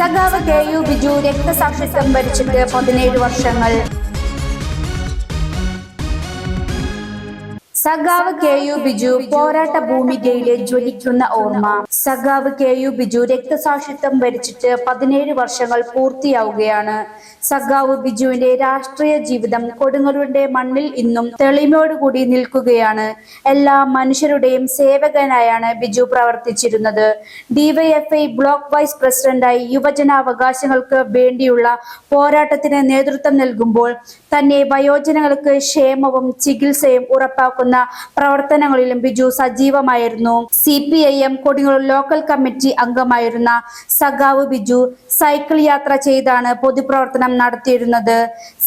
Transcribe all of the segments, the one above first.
സഖാവ് K U Biju രക്തസാക്ഷിത്വം ഭരിച്ചിട്ട് പതിനേഴ് വർഷങ്ങൾ സഖാവ് കെ യു ബിജു പോരാട്ട ഭൂമികയിലെ ജ്വലിക്കുന്ന ഓർമ്മ. സഖാവ് കെ യു ബിജു രക്തസാക്ഷിത്വം ഭരിച്ചിട്ട് പതിനേഴ് വർഷങ്ങൾ പൂർത്തിയാവുകയാണ്. സഖാവ് ബിജുവിന്റെ രാഷ്ട്രീയ ജീവിതം കൊടുങ്ങലുടെ മണ്ണിൽ ഇന്നും തെളിമയോടുകൂടി നിൽക്കുകയാണ്. എല്ലാ മനുഷ്യരുടെയും സേവകനായാണ് ബിജു പ്രവർത്തിച്ചിരുന്നത്. ഡിവൈഎഫ്ഐ ബ്ലോക്ക് വൈസ് പ്രസിഡന്റായി യുവജനാവകാശങ്ങൾക്ക് വേണ്ടിയുള്ള പോരാട്ടത്തിന് നേതൃത്വം നൽകുമ്പോൾ തന്നെ വയോജനങ്ങൾക്ക് ക്ഷേമവും ചികിത്സയും ഉറപ്പാക്കുന്ന പ്രവർത്തനങ്ങളിലും ബിജു സജീവമായിരുന്നു. C P I M Kodungallur local committee അംഗമായിരുന്ന സഖാവ് ബിജു സൈക്കിൾ യാത്ര ചെയ്താണ് പൊതുപ്രവർത്തനം നടത്തിയിരുന്നത്.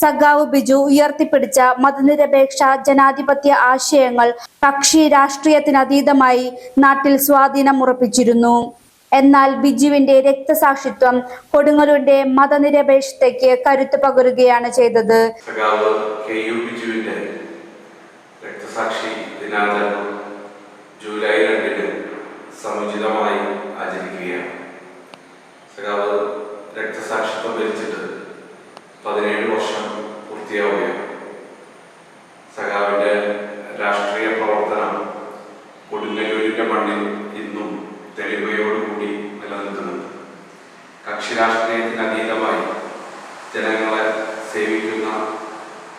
സഖാവ് ബിജു ഉയർത്തിപ്പിടിച്ച മതനിരപേക്ഷ ജനാധിപത്യ ആശയങ്ങൾ കക്ഷി രാഷ്ട്രീയത്തിനതീതമായി നാട്ടിൽ സ്വാധീനം ഉറപ്പിച്ചിരുന്നു എന്നാൽ ബിജുവിന്റെ രക്തസാക്ഷിത്വം കൊടുങ്ങലൂരിന്റെ മതനിരപേക്ഷതയ്ക്ക് കരുത്ത് പകരുകയാണ് ചെയ്തത്. രക്തസാക്ഷി ദിനാചരണം ജൂലൈ രണ്ടിന് സമുചിതമായി ആചരിക്കുകയാണ്. സഖാവ് രക്തസാക്ഷിത്വം ഭരിച്ചിട്ട് പതിനേഴ് വർഷം പൂർത്തിയാവുകയാണ്. സഖാവിന്റെ രാഷ്ട്രീയ പ്രവർത്തനം കൊടുങ്ങല്ലൂരിന്റെ മണ്ണിൽ ഇന്നും തെളിവയോടുകൂടി നിലനിൽക്കുന്നുണ്ട് കക്ഷി രാഷ്ട്രീയത്തിന് അതീതമായി ജനങ്ങളെ സേവിക്കുന്ന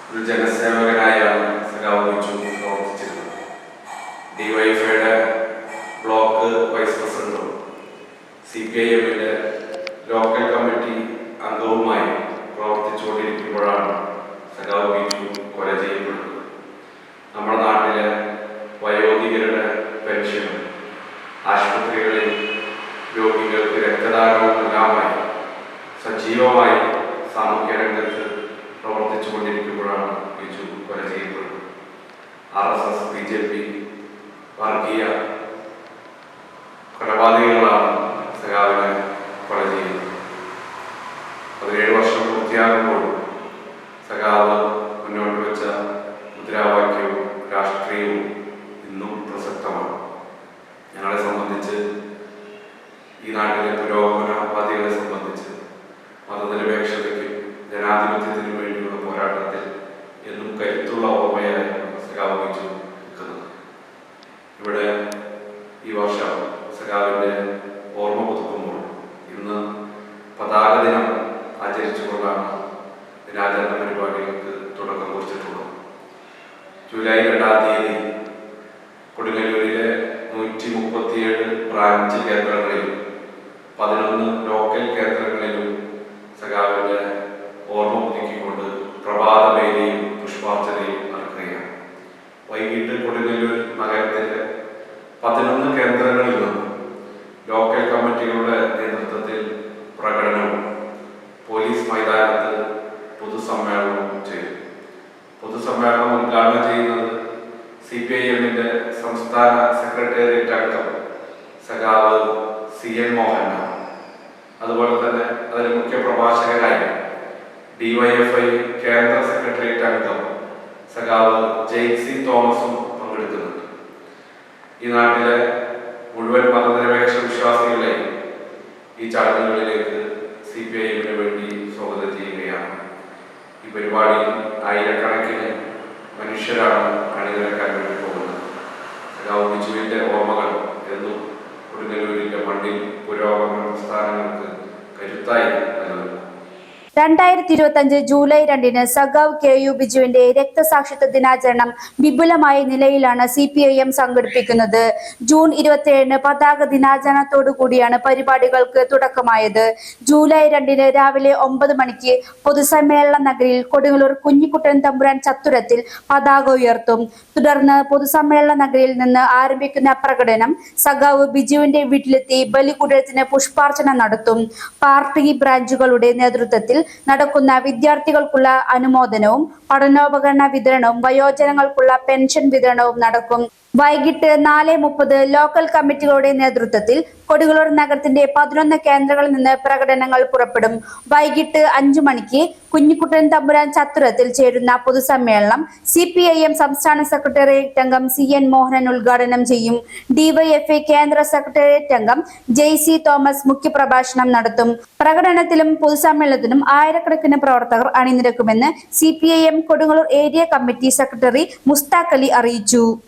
ഒരു ജനസേവകനായാണ് സഖാവ് പ്രവർത്തിച്ചിരുന്നത് ഡിവൈഫൈയുടെ ബ്ലോക്ക് വൈസ് പ്രസിഡന്റും സി പി ഐ എമ്മിന്റെ ലോക്കൽ കമ്മിറ്റി അംഗവുമായി പ്രവർത്തിച്ചുകൊണ്ടിരിക്കുമ്പോഴാണ് സഖാവ് ബിജു കൊല ചെയ്യപ്പെടുന്നത് നമ്മുടെ നാട്ടിലെ വയോധികരുടെ പെൻഷനും ആശുപത്രികളിൽ രോഗികൾക്ക് രക്തദാനവും എല്ലാമായി സജീവമായി സാമൂഹ്യ രംഗത്ത് പ്രവർത്തിച്ചു കൊണ്ടിരിക്കുമ്പോഴാണ് ബിജു കൊല ചെയ്യപ്പെടുന്നത്. R S S B J P വർഗീയ കൊലപാതകങ്ങളാണ് സഖാവിനെ കൊല ചെയ്യുന്നത്. പതിനേഴ് വർഷം പൂർത്തിയാകുമ്പോൾ സഖാവ് മുന്നോട്ട് വെച്ച മുദ്രാവാക്യവും രാഷ്ട്രീയവും ഇന്നും പ്രസക്തമാണ്. ഞങ്ങളെ സംബന്ധിച്ച് ഈ നാട്ടിലെ പുരോഗമനവാദികളെ സംബന്ധിച്ച് മതനിരപേക്ഷതയ്ക്കും ജനാധിപത്യത്തിനും വേണ്ടിയുള്ള പോരാട്ടത്തിൽ എന്നും കരുത്തുള്ള ഓർമ്മയായാണ് സഖാവ് ബിജു നിൽക്കുന്നത് ഇവിടെ ഈ വർഷം സഖാവിന്റെ ഓർമ്മ പുതുക്കുമ്പോൾ ഇന്ന് പതാക ദിനം ആചരിച്ചുകൊണ്ടാണ് ദിനാചരണ പരിപാടികൾക്ക് തുടക്കം കുറിച്ചിട്ടുള്ളത്. ജൂലൈ രണ്ടാം തീയതി കൊടുങ്ങല്ലൂരിലെ നൂറ്റി മുപ്പത്തിയേഴ് ബ്രാഞ്ച് കേന്ദ്രങ്ങളിലും പതിനൊന്ന് ലോക്കൽ കേന്ദ്രങ്ങളിലും പതിനൊന്ന് കേന്ദ്രങ്ങളിൽ നിന്നും ലോക്കൽ കമ്മിറ്റികളുടെ നേതൃത്വത്തിൽ പ്രകടനവും പോലീസ് മൈതാനത്ത് പൊതുസമ്മേളനവും ചെയ്തു. പൊതുസമ്മേളനം ഉദ്ഘാടനം ചെയ്യുന്നത് സി പി ഐ എമ്മിന്റെ സംസ്ഥാന സെക്രട്ടേറിയറ്റ് അംഗം സഖാവ് സി എൻ മോഹനാണ്. അതുപോലെ തന്നെ അതിൽ മുഖ്യ പ്രഭാഷകനായി ഡിവൈഎഫ്ഐ കേന്ദ്ര സെക്രട്ടേറിയറ്റ് അംഗം സഖാവ് ജെയ്സി തോമസും ഈ നാട്ടിലെ മുഴുവൻ മതനിരപേക്ഷ വിശ്വാസികളെയും ഈ ചടങ്ങുകളിലേക്ക് സി പി ഐ വേണ്ടി സ്വാഗതം ചെയ്യുകയാണ്. ഈ പരിപാടിയിൽ ആയിരക്കണക്കിന് മനുഷ്യരാണ് അണിനിരക്കാൻ വേണ്ടി പോകുന്നത്. സഖാവ് ഓർമ്മകൾ എന്നും കൊടുങ്ങല്ലൂരിന്റെ മണ്ണിൽ പുരോഗമന പ്രസ്ഥാനങ്ങൾക്ക് കരുത്തായി രണ്ടായിരത്തി ഇരുപത്തി അഞ്ച് ജൂലൈ രണ്ടിന് സഖാവ് കെ യു ബിജുവിന്റെ രക്തസാക്ഷിത്വ ദിനാചരണം വിപുലമായ നിലയിലാണ് സി പി ഐ എം സംഘടിപ്പിക്കുന്നത്. ജൂൺ ഇരുപത്തിയേഴിന് പതാക ദിനാചരണത്തോടു കൂടിയാണ് പരിപാടികൾക്ക് തുടക്കമായത്. ജൂലൈ രണ്ടിന് രാവിലെ ഒമ്പത് മണിക്ക് പൊതുസമ്മേളന നഗരിയിൽ കൊടുങ്ങല്ലൂർ കുഞ്ഞിക്കുട്ടൻ തമ്പുരാൻ ചത്തുരത്തിൽ പതാക ഉയർത്തും. തുടർന്ന് പൊതുസമ്മേളന നഗരിയിൽ നിന്ന് ആരംഭിക്കുന്ന പ്രകടനം സഖാവ് ബിജുവിന്റെ വീട്ടിലെത്തി ബലികുടത്തിന് പുഷ്പാർച്ചന നടത്തും. പാർട്ടി ബ്രാഞ്ചുകളുടെ നേതൃത്വത്തിൽ നടക്കുന്ന വിദ്യാർത്ഥികൾക്കുള്ള അനുമോദനവും പഠനോപകരണ വിതരണവും വയോജനങ്ങൾക്കുള്ള പെൻഷൻ വിതരണവും നടക്കും. വൈകിട്ട് നാല് മുപ്പത് ലോക്കൽ കമ്മിറ്റികളുടെ നേതൃത്വത്തിൽ കൊടുങ്ങല്ലൂർ നഗരത്തിന്റെ പതിനൊന്ന് കേന്ദ്രങ്ങളിൽ നിന്ന് പ്രകടനങ്ങൾ പുറപ്പെടും. വൈകിട്ട് അഞ്ചു മണിക്ക് കുഞ്ഞിക്കുട്ടൻ തമ്പുരാൻ ചത്തുരത്തിൽ ചേരുന്ന പൊതുസമ്മേളനം സി പി ഐ എം സംസ്ഥാന സെക്രട്ടേറിയറ്റ് അംഗം സി എൻ മോഹനൻ ഉദ്ഘാടനം ചെയ്യും. ഡിവൈഎഫ്ഐ കേന്ദ്ര സെക്രട്ടേറിയറ്റ് അംഗം ജെയ്സി തോമസ് മുഖ്യപ്രഭാഷണം നടത്തും. പ്രകടനത്തിലും പൊതുസമ്മേളനത്തിനും ആയിരക്കണക്കിന് പ്രവർത്തകർ അണിനിരക്കുമെന്ന് C P I M Kodungallur area committee secretary Mushtaq Ali അറിയിച്ചു.